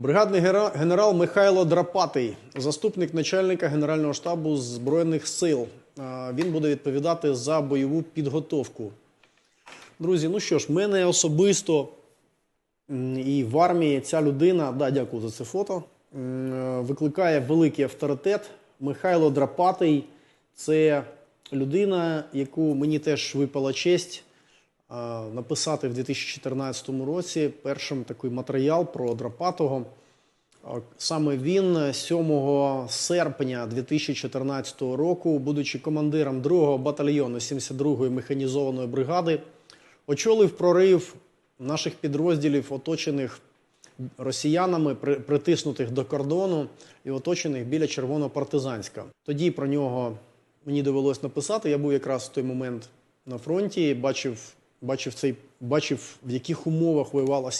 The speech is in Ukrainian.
Бригадний генерал Михайло Драпатий, заступник начальника Генерального штабу Збройних сил. Він буде відповідати за бойову підготовку. Друзі, ну що ж, мене особисто і в армії ця людина, да, дякую за це фото, е, викликає великий авторитет. Михайло Драпатий це людина, яку мені теж випала честь написати в 2014 році першим такий матеріал про Драпатого. Саме він 7 серпня 2014 року, будучи командиром 2-го батальйону 72-ї механізованої бригади, очолив прорив наших підрозділів, оточених росіянами, при- притиснутих до кордону і оточених біля Червонопартизанська. Тоді про нього мені довелось написати. Я був якраз в той момент на фронті, бачив, бачив, цей, бачив в яких умовах воювала